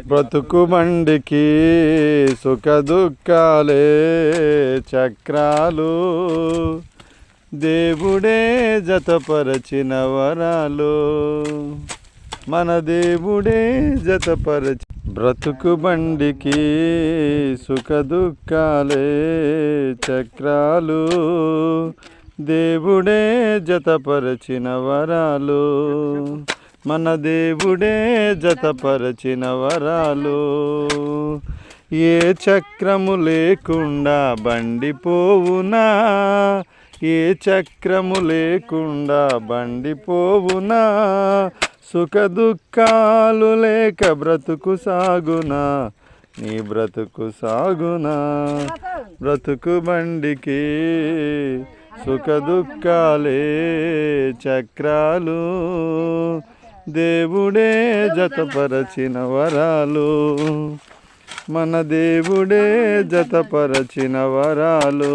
బ్రతుకు మండికి సుఖ దుఃఖాలే చక్రాలు. దేవుడే జతపరచిన వరాలు. మన దేవుడే జతపరచి బ్రతుకు బండికి సుఖ దుఃఖాలే చక్రాలు. దేవుడే జతపరచిన వరాలు. మన దేవుడే జతపరచిన వరాలు. ఏ చక్రము లేకుండా బండిపోవునా? ఏ చక్రము లేకుండా బండి పోవునా సుఖ దుఃఖాలు లేక బ్రతుకు సాగునా? నీ బ్రతుకు సాగునా? బ్రతుకు బండికి సుఖ దుఃఖాలే చక్రాలు. దేవుడే జతపరచిన వరాలు. మన దేవుడే జతపరచిన వరాలు.